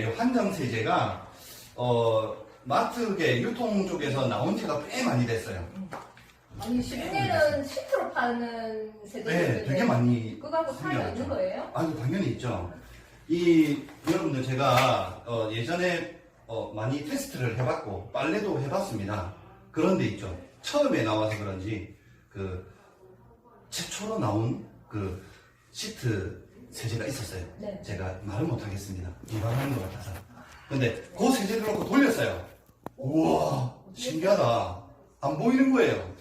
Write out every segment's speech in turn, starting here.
이 한정 세제가 어, 마트계 유통 쪽에서 나온 지가 꽤 많이 됐어요. 아니 시중에는 시트로 파는 세대들이 네, 되게 많이 그거하고 차이가 있는 거예요? 아니 당연히 있죠. 이 여러분들 제가 어, 예전에 어, 많이 테스트를 해봤고 빨래도 해봤습니다. 그런데 있죠. 처음에 나와서 그런지 그 최초로 나온 그 시트 세제가 있었어요. 네. 제가 말을 못하겠습니다. 이방한 것 같아서. 근데 그 세제를 놓고 돌렸어요. 우와 신기하다. 안 보이는 거예요.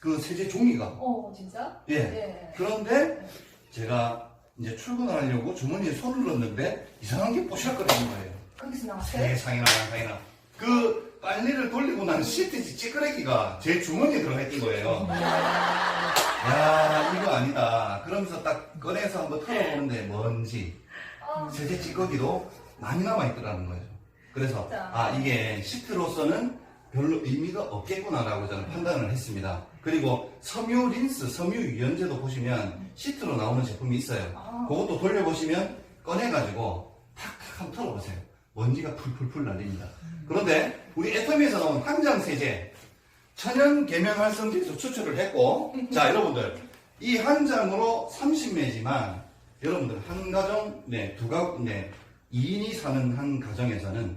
그 세제 종이가. 어 진짜? 예. 예. 그런데 제가 이제 출근을 하려고 주머니에 손을 넣는데 이상한 게 뽀시락거리는 거예요. 거기서 나왔어요? 세상에나 세상에나. 그 빨래를 돌리고 난 시트 찌끄레기가 제 주머니에 들어가 있던 거예요. 아니다. 그러면서 딱 꺼내서 한번 털어보는데 뭔지 아, 세제 찌꺼기도 많이 남아있더라는 거죠. 그래서. 아 이게 시트로서는 별로 의미가 없겠구나라고 저는 판단을 했습니다. 그리고 섬유 린스, 섬유 유연제도 보시면 시트로 나오는 제품이 있어요. 아. 그것도 돌려보시면 꺼내가지고 탁탁 한번 털어보세요. 먼지가 풀풀풀 날립니다. 그런데 우리 애터미에서 나온 한장 세제 천연 계면 활성제에서 추출을 했고 자 여러분들 이 한 장으로 30매지만 여러분들 한 가정 네 두 가, 네 2인이 사는 한 가정에서는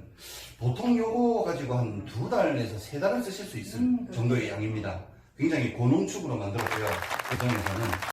보통 요거 가지고 한 두 달에서 세 달을 쓰실 수 있을 음, 그렇죠. 정도의 양입니다. 굉장히 고농축으로 만들었고요. 그 점에서는